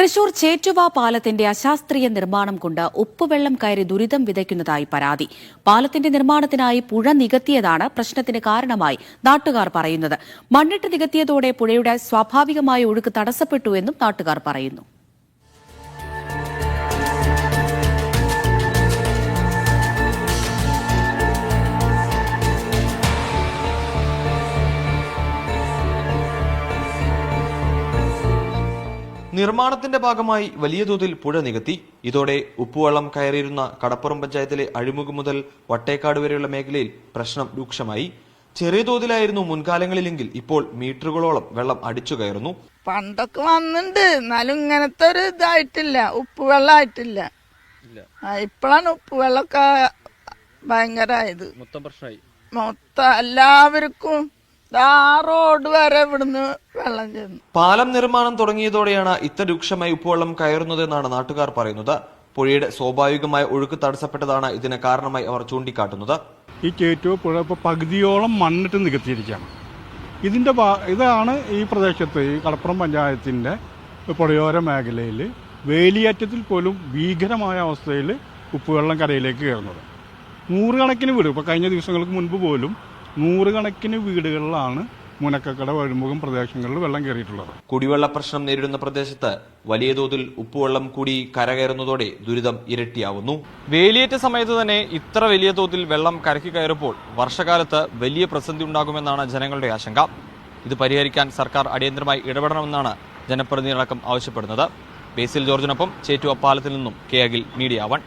തൃശൂർ ചേറ്റുവ പാലത്തിന്റെ അശാസ്ത്രീയ നിർമ്മാണം കൊണ്ട് ഉപ്പുവെള്ളം കയറി ദുരിതം വിതയ്ക്കുന്നതായി പരാതി. പാലത്തിന്റെ നിർമ്മാണത്തിനായി പുഴ നികത്തിയതാണ് പ്രശ്നത്തിന് കാരണമായി നാട്ടുകാർ പറയുന്നത്. മണ്ണിട്ട് നികത്തിയതോടെ പുഴയുടെ സ്വാഭാവികമായ ഒഴുക്ക് തടസ്സപ്പെട്ടു എന്നും നാട്ടുകാർ പറയുന്നു. നിർമ്മാണത്തിന്റെ ഭാഗമായി വലിയ തോതിൽ പുഴ നികത്തി. ഇതോടെ ഉപ്പുവെള്ളം കയറിയിരുന്ന കടപ്പുറം പഞ്ചായത്തിലെ അഴിമുഖം മുതൽ വട്ടേക്കാട് വരെയുള്ള മേഖലയിൽ പ്രശ്നം രൂക്ഷമായി. ചെറിയ തോതിലായിരുന്നു മുൻകാലങ്ങളിലെങ്കിൽ ഇപ്പോൾ മീറ്ററുകളോളം വെള്ളം അടിച്ചു കയറുന്നു. പണ്ടൊക്കെ വന്നിട്ടുണ്ട് എന്നാലും ഇങ്ങനത്തെ ഒരു ഇതായിട്ടില്ല. ഉപ്പുവെള്ളം ആയിട്ടില്ല. ഇപ്പോഴാണ് ഉപ്പുവെള്ളമൊക്കെ ഭയങ്കരമായത് മൊത്തം പ്രശ്നമായി. മൊത്തം എല്ലാവർക്കും ദാ റോഡ് വരെ ഇവിടുന്ന് വെള്ളം ചെന്നു. പാലം നിർമ്മാണം തുടങ്ങിയതോടെയാണ് ഇത്ര രൂക്ഷമായി ഉപ്പുവെള്ളം കയറുന്നതെന്നാണ് നാട്ടുകാർ പറയുന്നത്. പുഴയുടെ സ്വാഭാവികമായ ഒഴുക്ക് തടസ്സപ്പെട്ടതാണ് ഇതിന് കാരണമായി അവർ ചൂണ്ടിക്കാട്ടുന്നത്. ഈ കേറ്റോ പുഴ ഇപ്പോൾ പകുതിയോളം മണ്ണിട്ട് നികത്തിയിരിക്കുകയാണ്. ഇതിന്റെ ഇതാണ് ഈ പ്രദേശത്ത് ഈ കടപ്പുറം പഞ്ചായത്തിന്റെ പുഴയോര മേഖലയിൽ വേലിയേറ്റത്തിൽ പോലും ഭീകരമായ അവസ്ഥയിൽ ഉപ്പുവെള്ളം കരയിലേക്ക് കയറുന്നത്. നൂറുകണക്കിന് വീട് ഇപ്പോൾ കഴിഞ്ഞ ദിവസങ്ങൾക്ക് മുൻപ് പോലും നൂറുകണക്കിന് വീടുകളിലാണ് മുനക്കക്കട വഴിമുഖം പ്രദേശങ്ങളിൽ വെള്ളം കയറിയിട്ടുള്ളത്. കുടിവെള്ള പ്രശ്നം നേരിടുന്ന പ്രദേശത്ത് വലിയ തോതിൽ ഉപ്പുവെള്ളം കൂടി കരകയറുന്നതോടെ ദുരിതം ഇരട്ടിയാവുന്നു. വേലിയേറ്റ സമയത്ത് തന്നെ ഇത്ര വലിയ തോതിൽ വെള്ളം കരക്കി കയറുമ്പോൾ വർഷകാലത്ത് വലിയ പ്രതിസന്ധി ഉണ്ടാകുമെന്നാണ് ജനങ്ങളുടെ ആശങ്ക. ഇത് പരിഹരിക്കാൻ സർക്കാർ അടിയന്തരമായി ഇടപെടണമെന്നാണ് ജനപ്രതിനിധികളടക്കം ആവശ്യപ്പെടുന്നത്. ബേസിൽ ജോർജിനൊപ്പം ചേറ്റുവപ്പാലത്തിൽ നിന്നും കെ അഖിൽ മീഡിയ വൺ.